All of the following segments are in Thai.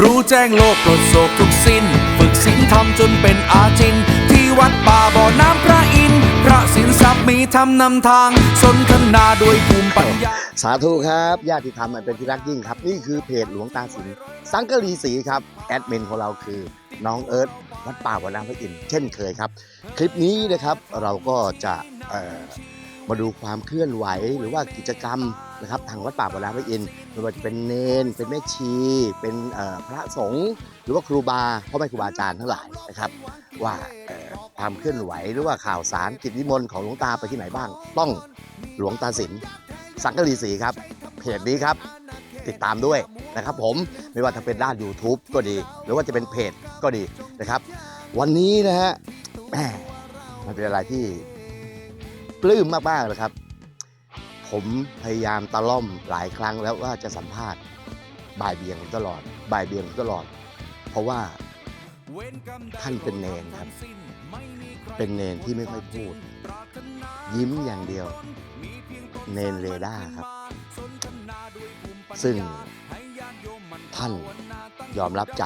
รู้แจ้งโลกปลดโศกทุกสิ้น ฝึกศีลธรรมจนเป็นอาจิน ที่วัดป่าบ่อน้ำพระอินทร์พระสินทรัพย์มีธรรมนำทาง สนทนาโดวยภูมิปัญญา สาธุครับญาติธรรมอันเป็นที่รักยิ่งครับ นี่คือเพจหลวงตาสินสังกะรีศรีครับ แอดมินของเราคือน้องเอิร์ธวัดป่าวัดน้ำพระอินทร์เช่นเคยครับ คลิปนี้นะครับเราก็จะเอ่อ มาดูความเคลื่อนไหวหรือว่ากิจกรรมนะครับทางวัดป่าวัดน้ำพระอินทร์ไม่ว่าจะเป็นเนน เป็นแม่ชี เป็นพระสงฆ์หรือว่าครูบาพ่อแม่ครูบาอาจารย์ทั้งหลายนะครับ ว่าความเคลื่อนไหวหรือว่าข่าวสารกิจนิมนต์ของหลวงตาไปที่ไหนบ้าง ต้องหลวงตาสินสังกะรีศรีครับเพจนี้ครับ ติดตามด้วยนะครับ ผมไม่ว่าจะเป็นด้าน YouTube ก็ดี หรือว่าจะเป็นเพจก็ดีนะครับ วันนี้นะฮะมันเป็นอะไรที่ ปลื้มมากๆเลยครับ ผมพยายามตะล่อมหลายครั้งแล้วว่าจะสัมภาษณ์บ่ายเบียงตลอดบ่ายเบียงตลอด เพราะว่าท่านเป็นเนนครับ เป็นเนนที่ไม่ค่อยพูด ยิ้มอย่างเดียว เนนเรดาร์ครับ ซึ่งท่านยอมรับใจ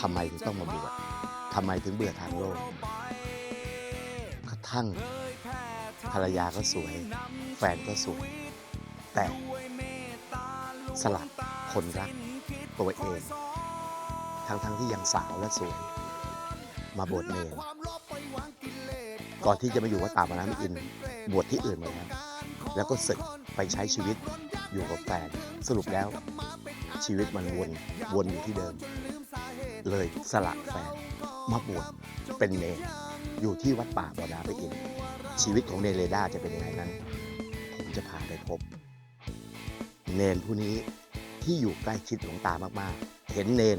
ทำไมถึงต้องมาบวชทำไมถึงเบื่อทางโลกกระทั่ง ภรรยาก็สวย แฟนก็สวย แต่สลัดคนรักตัวเอง ทั้งๆที่ยังสาวและสวย มาบวชเนรก่อนที่จะมาอยู่วัดป่ามาน้ำอิน บวชที่อื่นมาแล้วแล้วก็ศึกไปใช้ชีวิตอยู่กับแฟนสรุปแล้ว ชีวิตมันวนวนอยู่ที่เดิม เลยสละแฟนมาบวชเป็นเนรอยู่ที่วัดป่าบอดาไปอิน ชีวิตของเนรเรดาจะเป็นยังไงนั้น ผมจะพาไปพบ เนรผู้นี้ที่อยู่ใกล้ชิดหลวงตามากๆ เห็นเนร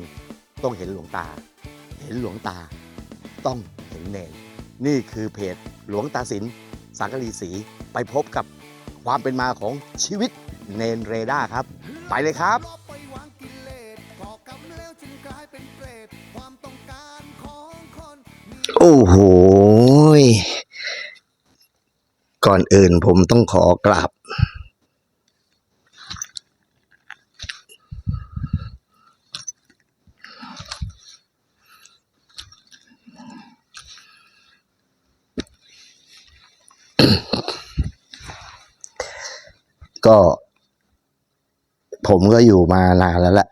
ต้องเห็นหลวงตา เห็นหลวงตา ต้องเห็นเนรนี่คือเพจหลวงตาสินสังกะรีศรีไปพบกับความเป็นมาของชีวิตเนรเรดาครับ ไปเลยครับโอ้โหย ก่อนอื่นผมต้องขอกราบ ก็ ผมก็อยู่มานานแล้วแหละ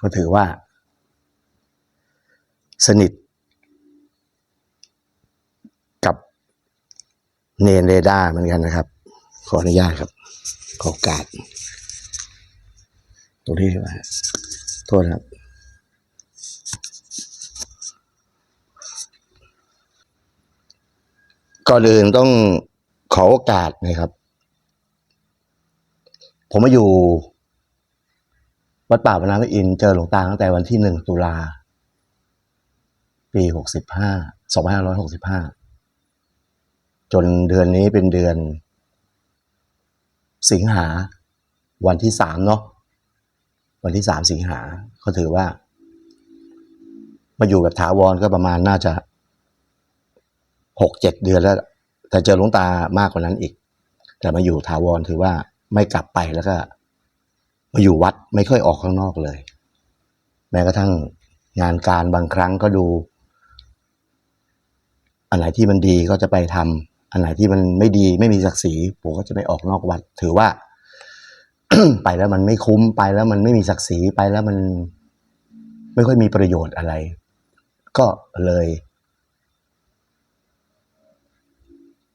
ก็ถือว่า สนิท กับ เนนเรดาร์เหมือนกันนะครับ ขออนุญาตครับ ขอโอกาส ตรงนี้ว่าโทษครับ ก่อนอื่นต้องขอโอกาสนะครับ ผมมาอยู่วัดป่าพนาพระอินเจอหลวงตาตั้งแต่วันที่หนึ่งตุลาปีหกสิบห้าสองพันห้าร้อยหกสิบห้า จนเดือนนี้เป็นเดือน สิงหา วันที่สามเนาะวันที่สามสิงหาเขาถือว่า มาอยู่แบบถาวรก็ประมาณน่าจะหกเจ็ดเดือนแล้ว แต่เจอหลวงตามากกว่านั้นอีก แต่มาอยู่ถาวรถือว่าไม่กลับไปแล้วก็ มาอยู่วัดไม่ค่อยออกข้างนอกเลย แม้กระทั่งงานการบางครั้งก็ดู อันไหนที่มันดีก็จะไปทำ อันไหนที่มันไม่ดีไม่มีศักดิ์ศรีผมก็จะไม่ออกนอกวัด ถือว่า ไปแล้วมันไม่คุ้มไปแล้วมันไม่มีศักดิ์ศรีไปแล้วมันไม่ค่อยมีประโยชน์อะไร ก็เลย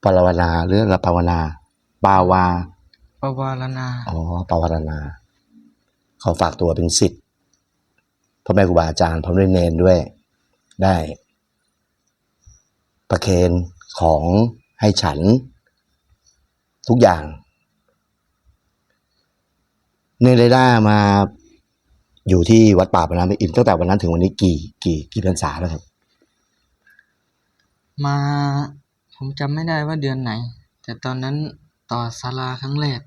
ปราวนาหรือละปาวนาปาวาปวารณาอ๋อปวารณา เขาฝากตัวเป็นสิทธิ์พ่อแม่ครูบาอาจารย์พร้อมด้วยเนนด้วย ได้ ประเคนของ ให้ฉัน ทุกอย่าง เนรเรด้ามาอยู่ที่วัดป่าปนามอินทร์ตั้งแต่วันนั้นถึงวันนี้กี่กี่กี่พรรษาแล้วครับ มาผมจำไม่ได้ว่าเดือนไหน แต่ตอนนั้นต่อศาลาครั้งแรก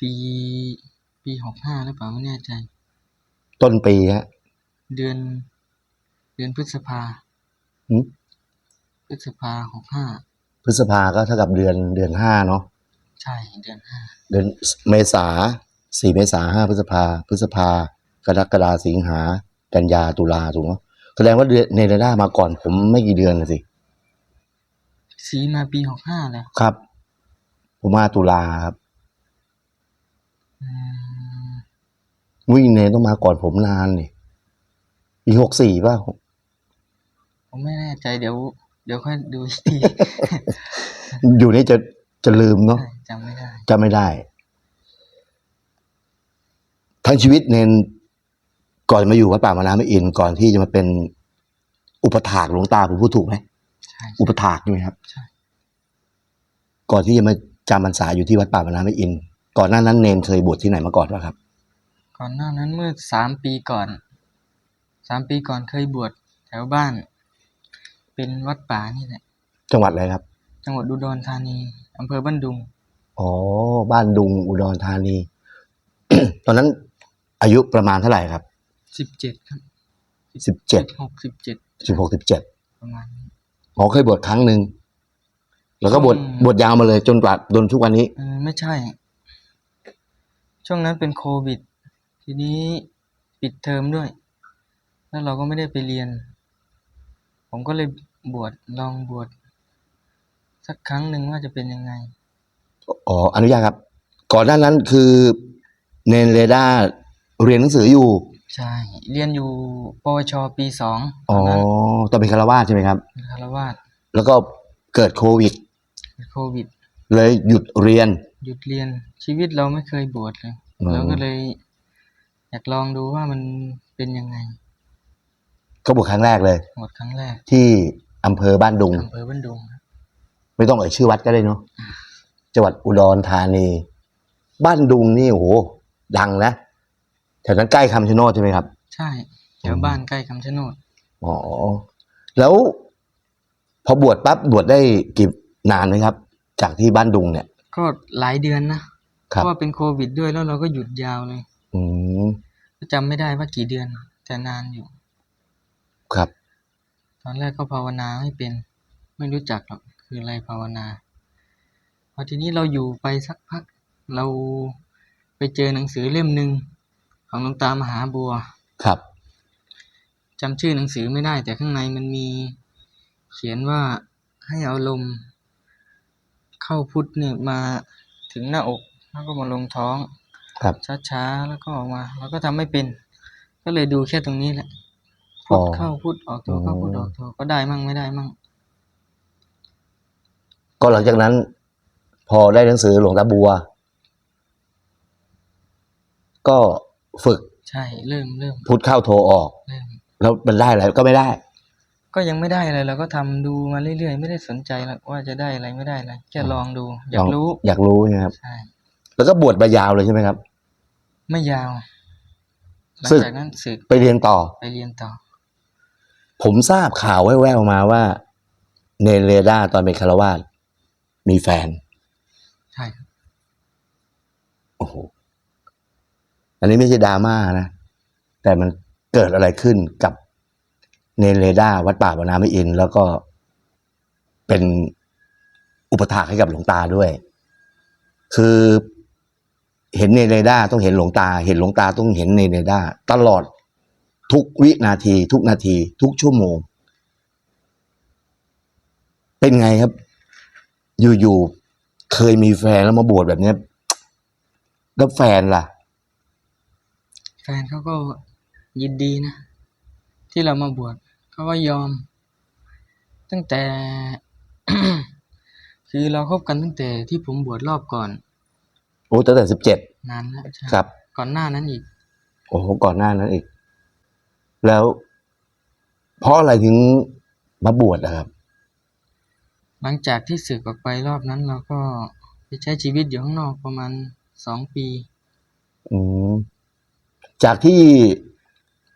ปีปีหกห้าหรือเปล่าไม่แน่ใจ ต้นปีฮะเดือน เดือนพฤษภาหืม พฤษภาหกห้าพฤษภาก็เท่ากับเดือนเดือนห้าเนาะใช่เดือนห้าเดือนเมษาสี่เมษาห้าพฤษภา พฤษภากรกฎาสิงหา กันยาตุลาถูกไหมแสดงว่าเดือนเนเรด้ามาก่อนผมไม่กี่เดือนนะสิสีมาปีหกห้าแล้วครับ ผมมาตุลาครับอืมวิ่งเนต้องมาก่อนผมนานนี่ปีหกสี่ป่ะผมไม่แน่ใจเดี๋ยว เดี๋ยวค่อยดูอีกทีอยู่นี่จะจะลืมเนาะจำไม่ได้จำไม่ได้ ทั้งชีวิตเนนก่อนมาอยู่วัดป่ามานาไม่อินก่อนที่จะมาเป็นอุปถากหลวงตาผมพูดถูกไหมใช่อุปถากใช่ไหมครับใช่ก่อนที่จะมาจำพรรษาอยู่ที่วัดป่ามานาไม่อิน ก่อนหน้านั้นเนนเคยบวชที่ไหนมาก่อนวะครับ ก่อนหน้านั้นเมื่อสามปีก่อนสามปีก่อนเคยบวชแถวบ้าน เป็นวัดป่านี่แหละ จังหวัดอะไรครับ จังหวัดอุดรธานีอำเภอบ้านดุง อ๋อ บ้านดุงอุดรธานี ตอนนั้นอายุประมาณเท่าไหร่ครับ สิบเจ็ดครับสิบเจ็ดหกสิบเจ็ดสิบหกสิบเจ็ดประมาณนี้อ๋อเคยบวชครั้งหนึ่ง แล้วก็บวชอืมบวชยาวมาเลยจนกว่าจนทุกวันนี้ เออไม่ใช่ ช่วงนั้นเป็นโควิด ทีนี้ปิดเทอมด้วย แล้วเราก็ไม่ได้ไปเรียน ผมก็เลยบวชลองบวชสักครั้งหนึ่งว่าจะเป็นยังไง อ๋ออนุญาตครับ ก่อนหน้านั้นคือเนนเรดาเรียนหนังสืออยู่ ใช่ เรียนอยู่ปวชปีสองตอ๋ออนนั้นตอนเป็นคารวาสใช่ไหมครับเป็นคารวาสแล้วก็เกิดโควิดเป็นโควิด เลยหยุดเรียน หยุดเรียนชีวิตเราไม่เคยบวชเลยอืมเราก็เลย อยากลองดูว่ามันเป็นยังไง ก็บวชครั้งแรกเลยบวชครั้งแรกที่อำเภอบ้านดุง อำเภอบ้านดุงครับไม่ต้องเอ่ยชื่อวัดก็ได้เนาะจังหวัดอุดรธานี บ้านดุงนี่โอ้โหดังนะแถวนั้นใกล้คำชะโนดใช่ไหมครับ ใช่แถวบ้านใกล้คำชะโนดอ๋อแล้วพอบวชปั๊บบวชได้กี่นานไหมครับ จากที่บ้านดุงเนี่ย ก็หลายเดือนนะครับเพราะว่าเป็นโควิดด้วยแล้วเราก็หยุดยาวเลยอืมก็จำไม่ได้ว่ากี่เดือนแต่นานอยู่ ครับ ตอนแรกก็ภาวนาไม่เป็น ไม่รู้จักหรอกคืออะไรภาวนาพอทีนี้เราอยู่ไปสักพัก เราไปเจอหนังสือเล่มหนึ่งของหลวงตามหาบัว ครับจำชื่อหนังสือไม่ได้ แต่ข้างในมันมีเขียนว่าให้เอาลม เข้าพุทธเนี่ยมาถึงหน้าอก แล้วก็มาลงท้อง ครับช้าๆแล้วก็ออกมาเราก็ทำไม่เป็น ก็เลยดูแค่ตรงนี้แหละอ๋ พุอทเข้าพุทออกโทเข้าพุทออกโทก็ได้มั่งไม่ได้มั่ง ก็หลังจากนั้น พอได้หนังสือหลวงตาบัว ก็ฝึกใช่เริ่มเริ่มพุทธเข้าโทออกเริ่มแล้วมันได้อะไรก็ไม่ได้ ก็ยังไม่ได้อะไรเราก็ทำดูมาเรื่อยๆไม่ได้สนใจหรอกว่าจะได้อะไรไม่ได้อะไรแค่ลองดู อยากรู้ อยากรู้นะครับใช่แล้วก็บวชมายาวเลยใช่ไหมครับ ไม่ยาวหลังสึกจากนั้นศึกไปเรียนต่อไปเรียนต่อ ผมทราบข่าวแว่วๆมาว่าเนนเรดาตอนเป็นคารวาสมีแฟน ใช่ครับโอ้โหอันนี้ไม่ใช่ดราม่านะ แต่มันเกิดอะไรขึ้นกับเนนเรดาวัดป่าบรรนาไม่อิน แล้วก็เป็นอุปถากให้กับหลวงตาด้วย คือเห็นเนนเรดาต้องเห็นหลวงตา เห็นหลวงตาต้องเห็นเนนเรดาตลอด ทุกวินาที ทุกนาที ทุกชั่วโมง เป็นไงครับ อยู่ๆเคยมีแฟนแล้วมาบวชแบบเนี้ยแล้วแฟนล่ะ แฟนเขาก็ยินดีนะ ที่เรามาบวชเขาก็ยอม ตั้งแต่ คือเราคบกันตั้งแต่ที่ผมบวชรอบก่อนโอ้ตั้งแต่สิบเจ็ดนานแล้วใช่ครับ ก่อนหน้านั้นอีก โอ้โหก่อนหน้านั้นอีก แล้ว เพราะอะไรถึงมาบวชนะครับ หลังจากที่ศึกออกไปรอบนั้นเราก็ไปใช้ชีวิตอยู่ข้างนอกประมาณสองปี อืมจากที่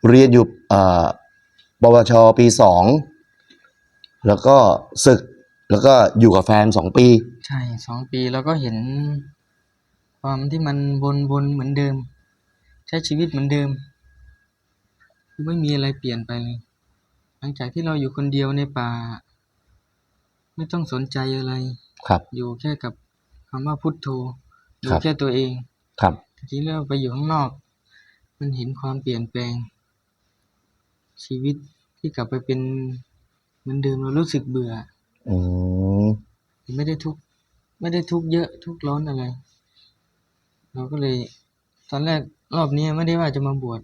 เรียนอยู่เอ่อปวชปีสองแล้วก็ศึกแล้วก็อยู่กับแฟนสองปี ใช่สองปีแล้วก็เห็น ความที่มันวนวนๆเหมือนเดิม ใช้ชีวิตเหมือนเดิมคือ ไม่มีอะไรเปลี่ยนไปเลย หลังจากที่เราอยู่คนเดียวในป่า ไม่ต้องสนใจอะไร ครับ อยู่แค่กับคำว่าพุทโธอครัยู่บแค่ตัวเอง ครับแต่ทีนี้เราไปอยู่ข้างนอก มันเห็นความเปลี่ยนแปลง ชีวิตที่กลับไปเป็นเหมือนเดิมเรารู้สึกเบื่ออืมไม่ได้ทุกข์ไม่ได้ทุกข์เยอะทุกข์ร้อนอะไร เราก็เลย ตอนแรกรอบนี้ไม่ได้ว่าจะมาบวช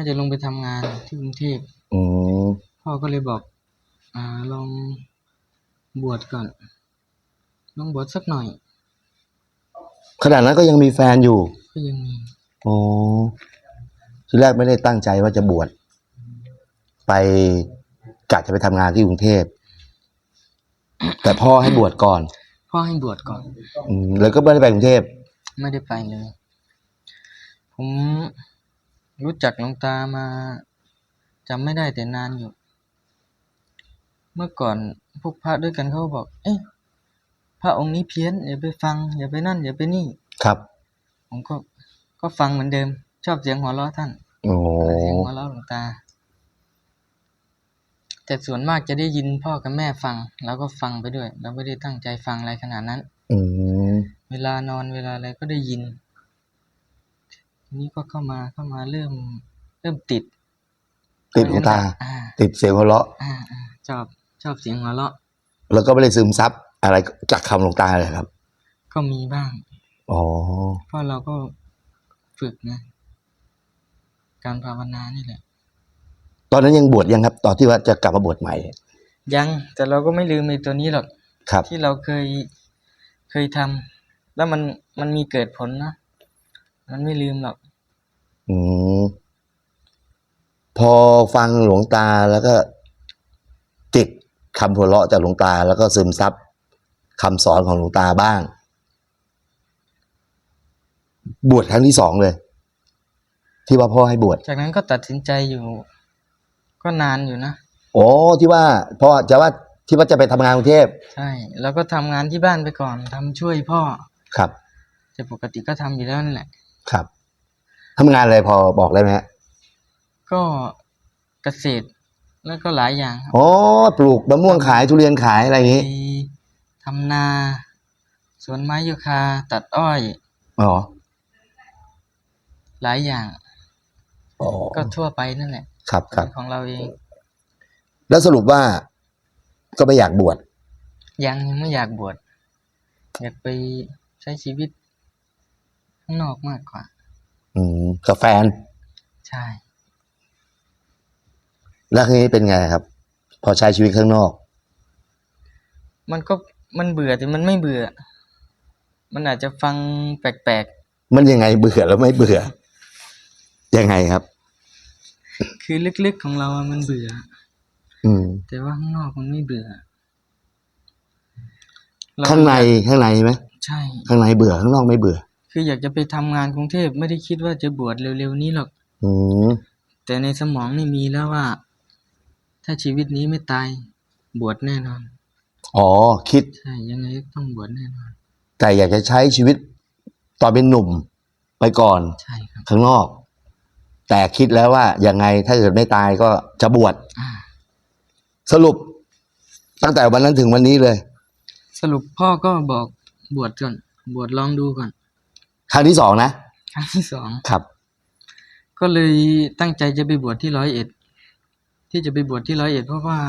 ว่าจะลงไปทำงานที่กรุงเทพอืมพ่อก็เลยบอก อ่าลองบวชก่อน ลองบวชสักหน่อย ขนาดนั้นก็ยังมีแฟนอยู่ก็ยังมีอ๋อทีแรกไม่ได้ตั้งใจว่าจะบวชไปกะจะไปทำงานที่กรุงเทพ แต่พ่อให้บวชก่อน พ่อให้บวชก่อน อืมแล้วก็ไม่ได้ไปกรุงเทพ ไม่ได้ไปเลย ผม รู้จักหลวงตามาจำไม่ได้แต่นานอยู่ เมื่อก่อนพวกพระด้วยกันเขาก็บอก เอ๊ะพระองค์นี้เพี้ยนอย่าไปฟัง อย่าไปนั่น อย่าไปนี่ ครับ ผมก็ก็ฟังเหมือนเดิม ชอบเสียงหัวเราะท่านโอ้เสียงหัวเราะหลวงตา แต่ส่วนมากจะได้ยินพ่อกับแม่ฟัง แล้วก็ฟังไปด้วย เราไม่ได้ตั้งใจฟังอะไรขนาดนั้น อืมเวลานอนเวลาอะไรก็ได้ยิน ทีนี้ก็เข้ามาเข้ามาเริ่ม เริ่มติด ติดหลวงตา อ่า ติดเสียงหัวเราะ อ่าอ่าชอบชอบเสียงหัวเราะแล้วก็ไม่ได้ซึมซับอะไรจากคำหลวงตาเลยครับ ก็มีบ้าง อ๋อ เพราะเราก็ฝึกนะ การภาวนานี่แหละ ตอนนั้นยังบวชยังครับ ตอนที่ว่าจะกลับมาบวชใหม่ ยังแต่เราก็ไม่ลืมในตัวนี้หรอก ครับ ที่เราเคยเคยทำแล้วมันมันมีเกิดผลนะ มันไม่ลืมหรอก อืมพอฟังหลวงตาแล้วก็ ติดคำหัวเราะจากหลวงตา แล้วก็ซึมซับคำสอนของหลวงตาบ้าง บวชครั้งที่สองเลย ที่ว่าพ่อให้บวชจากนั้นก็ตัดสินใจอยู่ ก็นานอยู่นะโอ้ที่ว่าพ่อจะว่าที่ว่าจะไปทำงานกรุงเทพใช่ แล้วก็ทำงานที่บ้านไปก่อนทำช่วยพ่อครับ แต่ปกติก็ทำอยู่แล้วนั่นแหละ ครับทำงานอะไรพอบอกได้ไหมฮะก็เกษตรแล้วก็หลายอย่างครับอ๋อปลูกมะม่วงขายทุเรียนขายอะไรอย่างไปนี้ทำนาสวนไม้ยูคาตัดอ้อย อ๋อหลายอย่าง อ๋อก็ทั่วไปนั่นแหละครับครับของเราเองแล้วสรุปว่าก็ไม่อยากบวชยังยังไม่อยากบวชอยากไปใช้ชีวิต ข้างนอกมากกว่า อืมกับแฟน ใช่ แล้วทีนี้เป็นไงครับ พอใช้ชีวิตข้างนอก มันก็มันเบื่อแต่มันไม่เบื่อ มันอาจจะฟังแปลกมันยังไงเบื่อแล้วไม่เบื่อ ยังไงครับ ๆ คือลึกๆของเราอะมันเบื่อ อืม แต่ว่าข้างนอกมันไม่เบื่อเรข้างในข้างในไหมใช่ ข้างในเบื่อข้างนอกไม่เบื่อ คืออยากจะไปทำงานกรุงเทพไม่ได้คิดว่าจะบวชเร็วๆนี้หรอก อืมแต่ในสมองนี่มีแล้วว่า ถ้าชีวิตนี้ไม่ตาย บวชแน่นอน อ๋อ คิดใช่ยังไงก็ต้องบวชแน่นอน แต่อยากจะใช้ชีวิตตอนเป็นหนุ่มไปก่อนใช่ครับ ข้างนอก แต่คิดแล้วว่ายังไงถ้าเกิดไม่ตายก็จะบวชอ่า สรุป ตั้งแต่วันนั้นถึงวันนี้เลย สรุปพ่อก็บอกบวชก่อน บวชลองดูก่อน ครั้งที่สองนะ ครั้งที่สอง ครับ ก็เลยตั้งใจจะไปบวชที่ร้อยเอ็ด ที่จะไปบวชที่ร้อยเอ็ดเพราะว่า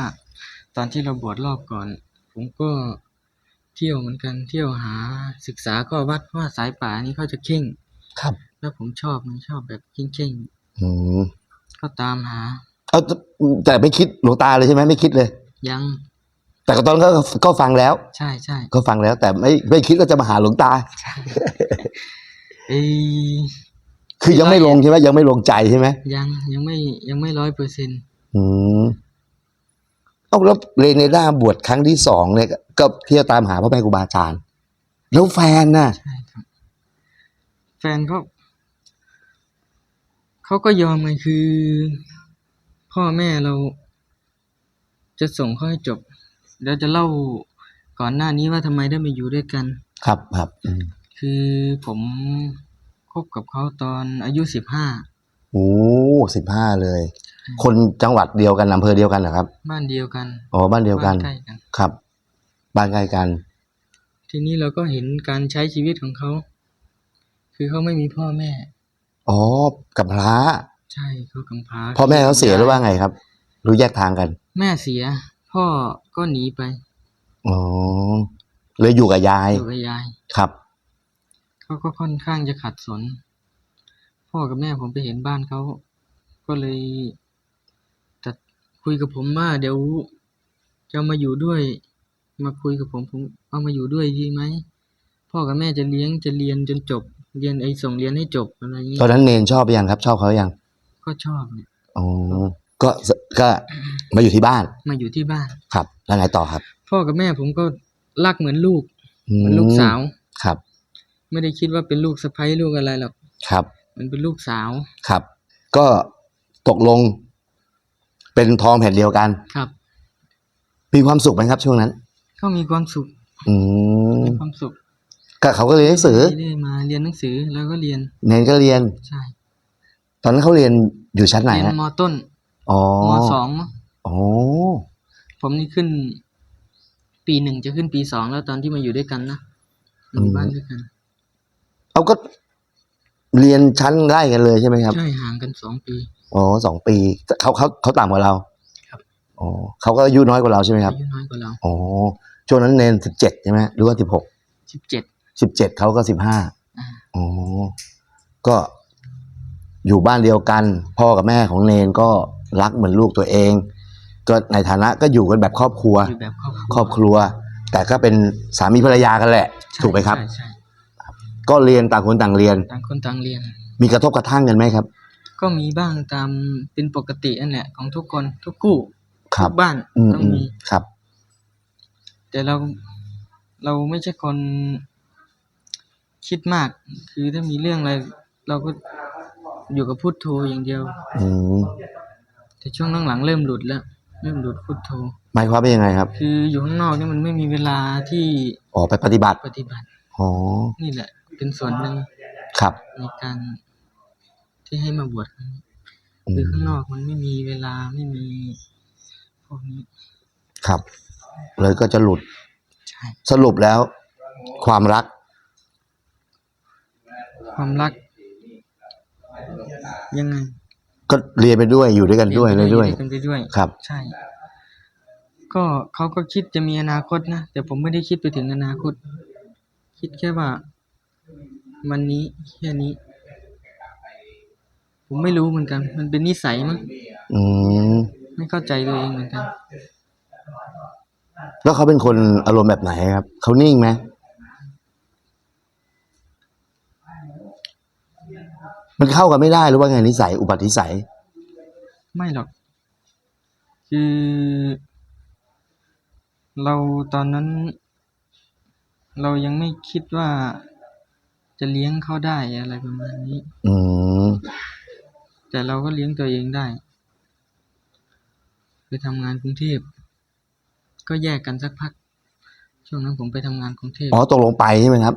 ตอนที่เราบวชรอบก่อน ผมก็เที่ยวเหมือนกันเที่ยวหาศึกษาก็วัดว่าสายป่านี้เขาจะเข่ง ครับ แล้วผมชอบมันชอบแบบเข่งอืมๆก็ตามหา เอาแต่ไม่คิดหลวงตาเลยใช่ไหมไม่คิดเลย ยังแต่ก็ตอนนั้นก็ก็ฟังแล้ว ใช่ใช่ก็ฟังแล้ว แต่ไม่ไม่คิดว่าจะมาหาหลวงตา เอ้ยคือยังไม่ลงใช่ไหมยังไม่ลงใจใช่ไหมยังยังไม่ยังไม่ร้อยเปอร์เซ็นต์อืมเอาแล้วเรเนด้าบวชครั้งที่สองเนี่ยก็เที่ยวตามหาพ่อแม่ครูบาอาจารย์แล้วแฟนน่ะใช่ครับ แฟนเขาเขาก็ยอมไงคือ พ่อแม่เรา จะส่งเขาให้จบเดี๋ยวจะเล่าก่อนหน้านี้ว่าทำไมได้มาอยู่ด้วยกัน ครับครับอืม คือผมคบกับเขาตอนอายุสิบห้า โอ้สิบห้าเลย คนจังหวัดเดียวกันอำเภอเดียวกันเหรอครับ บ้านเดียวกัน อ๋อ บ้านเดียวกัน บ้าใกล้กัน ครับ บ้านใกล้กัน ทีนี้เราก็เห็นการใช้ชีวิตของเขาคคือเขาไม่มีพ่อแม่ อ๋อ กับพระใช่เขากำพร้าพ่อแม่เขาเสียหรือว่าไงครับ รู้แยกทางกัน แม่เสีย พ่อก็หนีไป อ๋อ เลยอยู่กับยาย อยู่กับยาย ครับ เขาก็ค่อนข้างจะขัดสน พ่อกับแม่ผมไปเห็นบ้านเขา ก็เลยตัดคุยกับผมว่าเดี๋ยวจะเอามาอยู่ด้วย มาคุยกับผมผมเอามาอยู่ด้วยดีไหม พ่อกับแม่จะเลี้ยงจะเรียนจนจบ เรียนไอ้ส่งเรียนให้จบอะไรอย่างนี้ตอนนั้นเนนชอบยังครับ ชอบเขายังก็ชอบเนี่ยอ๋อก็ก็มาอยู่ที่บ้าน มาอยู่ที่บ้าน ครับ แล้วไงต่อครับ พ่อกับแม่ผมก็รักเหมือนลูกอืมเหมือนลูกสาว ครับ ไม่ได้คิดว่าเป็นลูกสะใภ้ลูกอะไรหรอก ครับ มันเป็นลูกสาว ครับ ก็ตกลง เป็นทองแผ่นเดียวกัน ครับ มีความสุขไหมครับ ช่วงนั้น ก็มีความสุข อืมมีความสุขก็เขาก็เรียนหนังสือได้มาเรียนหนังสือแล้วก็เรียน เนนก็เรียน ใช่ตอนนั้นเขาเรียนอยู่ชั้นไหนเรียนฮะมต้นอ๋อมสองมั้งอ๋อผมนี่ขึ้น ปีหนึ่งจะขึ้นปีสองแล้วตอนที่มาอยู่ด้วยกันนะอยู่บ้านด้วยกัน เอาก็เรียนชั้นไล่กันเลยใช่ไหมครับ ใช่ห่างกันสองปี อ๋อสองปีเขาเขาเขาต่ำกว่าเราครับ อ๋อเขาก็อายุน้อยกว่าเราใช่ไหมครับอายุน้อยกว่าเราอ๋อช่วงนั้นเนนสิบเจ็ดใช่ไหมหรือว่าสิบหกสิบเจ็ดสิบเจ็ดเขาก็สิบห้าอ่าอ๋อก็อยู่บ้านเดียวกัน พ่อกับแม่ของเนนก็รักเหมือนลูกตัวเอง ก็ในฐานะก็อยู่กันแบบครอบครัว อยู่แบบครอบครัวครอบครัวแต่ก็เป็นสามีภรรยากันแหละใช่ถูกไหมครับ ใช่ใช่ ก็เรียนต่างคนต่างเรียน ต่างคนต่างเรียน มีกระทบกระทั่งกันไหมครับ ก็มีบ้างตามเป็นปกตินั่นแหละของทุกคนทุกคู่ครับ ทุกบ้านอืมต้องอืมมีครับ แต่เราเราไม่ใช่คนคิดมาก คือถ้ามีเรื่องอะไร เราก็อยู่กับพุทโธอย่างเดียว อืมแต่ช่วงหลังๆเริ่มหลุดแล้วเริ่มหลุดพุทโธ หมายความว่ายังไงครับคืออยู่ข้างนอกนี่มันไม่มีเวลาที่ออกไปปฏิบัติปฏิบัติ อ๋อ นี่แหละ เป็นส่วนหนึ่งครับ ในการที่ให้มาบวชครั้งนี้อืคือมข้างนอกมันไม่มีเวลาไม่มีพวกนี้ครับ เลยก็จะหลุด ใช่สรุปแล้ว ความรัก ความรัก ยังไง ก็เรียนไปด้วยอยู่ด้วยกันด้วยเลยด้วยกันไปด้วยครับ ใช่ ก็เขาก็คิดจะมีอนาคตนะแต่ผมไม่ได้คิดไปถึงอนาคต คิดแค่ว่า วันนี้แค่นี้ ผมไม่รู้เหมือนกัน มันเป็นนิสัยมั้งอืมไม่เข้าใจตัวเองเหมือนกัน แล้วเขาเป็นคนอารมณ์แบบไหนครับ เขานิ่งไหมมันเข้ากันไม่ได้หรือว่าไงนิสัย อุปนิสัย ไม่หรอก คือ เราตอนนั้น เรายังไม่คิดว่า จะเลี้ยงเขาได้อะไรประมาณนี้ อืม แต่เราก็เลี้ยงตัวเองได้ ไปทำงานกรุงเทพ ก็แยกกันสักพัก ช่วงนั้นผมไปทำงานกรุงเทพ อ๋อตกลงไปใช่ไหมครับ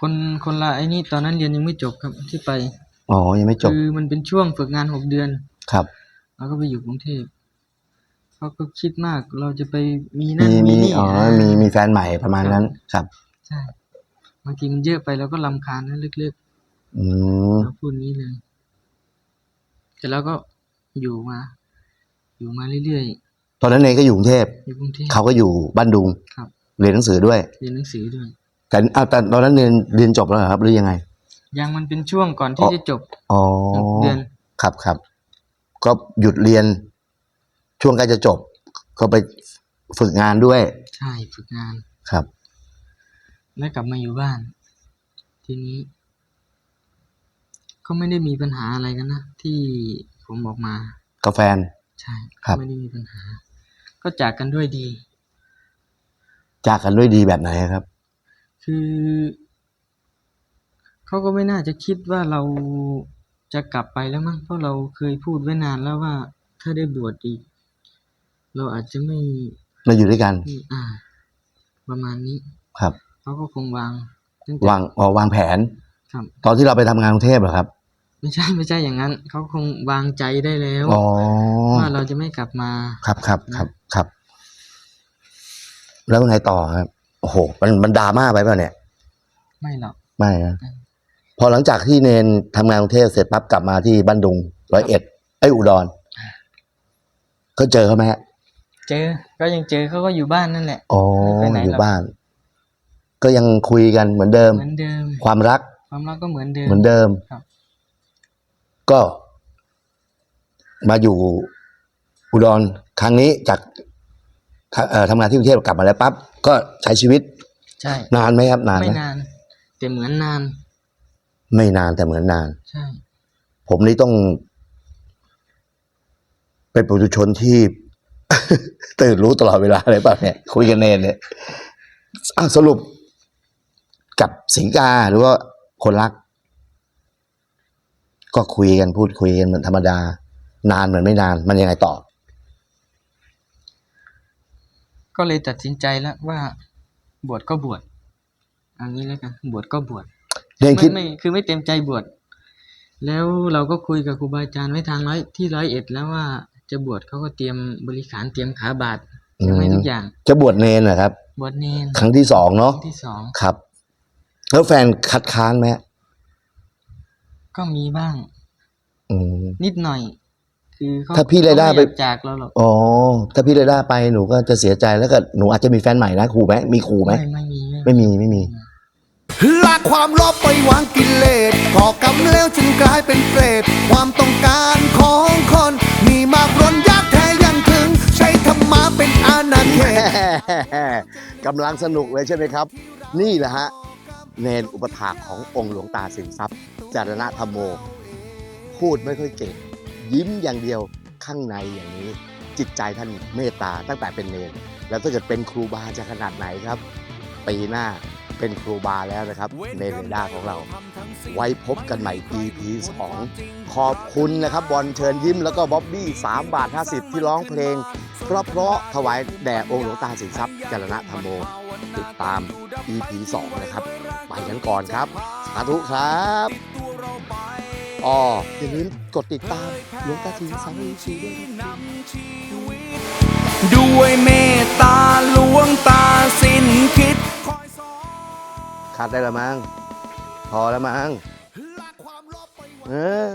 คนคนละไอ้นี่ตอนนั้นเรียนยังไม่จบครับที่ไป อ๋อ ยังไม่จบ คือมันเป็นช่วงฝึกงานหกเดือน ครับเราก็ไปอยู่กรุงเทพเขาก็คิดมาก เราจะไปมีนั่นมีมีมีนี่อ๋อามี มีแฟนใหม่ประมาณนั้น ครับ ใช่ บางทีมันเยอะไปเราก็ลำคาญนะลึกอืมๆเราพูดนี้เลยแต่เราก็อยู่มา อยู่มาเรื่อยตอนนั้นเนยก็อยู่กรุงเทพๆอยู่กรุงเทพเขาก็อยู่บ้านดุงครับ เรียนหนังสือด้วย เรียนหนังสือด้วย แต่อ้าวแต่ตอนนั้นเรียนเรียนจบแล้วเหรอครับ หรือยังไง ยังมันเป็นช่วงก่อนที่อ๋อจะจบอ๋อหกเดือนครับครับ ก็หยุดเรียนช่วงใกล้จะจบ ก็ไปฝึกงานด้วย ใช่ ฝึกงานครับ แล้วกลับมาอยู่บ้าน ทีนี้ ก็ไม่ได้มีปัญหาอะไรกันนะ ที่ผมออกมากาแฟน ใช่ครับ ไม่ได้มีปัญหา ก็จากกันด้วยดี จากกันด้วยดีแบบไหนครับ คือเขาก็ไม่น่าจะคิดว่าเราจะกลับไปแล้วมั้งเพราะเราเคยพูดไว้นานแล้วว่า ถ้าได้บวชอีก เราอาจจะไม่มาอยู่ด้วยกันไม่อ่า ประมาณนี้ครับ เขาก็คงวางตั้งแต่วางอ๋อวางแผน ครับ ตอนที่เราไปทำงานกรุงเทพเหรอครับไม่ใช่ไม่ใช่อย่างนั้น เขาคงวางใจได้แล้วอ๋อว่าเราจะไม่กลับมา ครับครับครับครับ แล้วไงต่อครับโอ้โหมันมันดราม่าไปเปล่าเนี่ย ไม่หรอกไม่นะพอหลังจากที่เนนทำงานกรุงเทพเสร็จปั๊บกลับมาที่บ้านดุงร้อยเอ็ดไอ้ยอุดรก็เจอเขาไหมฮะเจอ ก็ยังเจอเขาก็อยู่บ้านนั่นแหละ อ๋อไม่ไปไหนหรอก อยู่บ้าน ก็ยังคุยกันเหมือนเดิม เหมือนเดิม ความรัก ความรักก็เหมือนเดิม เหมือนเดิมครับ ก็ มาอยู่อุดรครั้งนี้จากเอ่อทำงานที่กรุงเทพกลับมาแล้วปั๊บก็ใช้ชีวิตใช่ นานไหมครับ นานไม่ไหมนาน แต่เหมือนนาน ไม่นานแต่เหมือนนาน ใช่ ผมนี่ต้อง เป็นปุถุชนที่ ตื่นรู้ตลอดเวลาเลยป่ะเนี่ย คุยกันเนนเนี่ยอะสรุป กับสิงกาหรือว่าคนรัก ก็คุยกันพูดคุยกันเหมือนธรรมดา นานเหมือนไม่นาน มันยังไงต่อ ก็เลยตัดสินใจแล้วว่า บวชก็บวชเอันนี้แล้วกันบวชก็บวชเนนคิดไม่ไม่คือไม่เต็มใจบวชแล้วเราก็คุยกับครูบาอาจารย์ไว้ทางร้อยที่ร้อยเอ็ดแล้วว่าจะบวชเขาก็เตรียมบริขารเตรียมขาบาทเตรียมให้ทุกอย่าง จะบวชเนนนะครับ บวชเนนครั้งที่สองเนาะที่สองครับ แล้วแฟนคัดค้านไหมฮะก็มีบ้าง อืม นิดหน่อย คือเขถ้าพี่รายได้เขาม่ไปอยากจากเราหรอกอ๋อ ถ้าพี่เลยได้ไปหนูก็จะเสียใจแล้วก็หนูอาจจะมีแฟนใหม่นะครูไหมมีครูไหมไม่ไม่มีไม่มีไม่มี ลากความโลภไปวางกิเลสพอกำแล้วจึงกลายเป็นเปรตความต้องการของคนมีมากร้นยากแท้ยังถึง ใช้ธรรมะเป็นอาณาเขต กำลังสนุกเลยใช่ไหมครับ นี่แหละฮะ เนนอุปถากขององค์หลวงตาสินทรัพย์จารณธรรมโม พูดไม่ค่อยเก่ง ยิ้มอย่างเดียวข้างในอย่างนี้ จิตใจท่านเมตตาตั้งแต่เป็นเนนแล้วถ้าเกิดเป็นครูบาจะขนาดไหนครับ ปีหน้าเป็นครูบาแล้วนะครับเนนเรด้าของเรา ไว้พบกันใหม่ EP 2 ขอบคุณนะครับ บอลเชิญยิ้มแล้วก็บ๊อบบี้3บาท 50 ที่ร้องเพลง เพราะเพราะๆถวายแด่องค์หลวงตาสินทรัพย์จรณธรรมโม ติดตาม EP 2 นะครับ กันก่อนครับ สาธุครับอ๋ออย่าลืมกดติดตามหลวงตาสินทรัพย์ด้วยนะครับด้วยเมตตาหลวงตาสิ้นคิดขาดได้ละมั้งพอแล้วมั้งเออ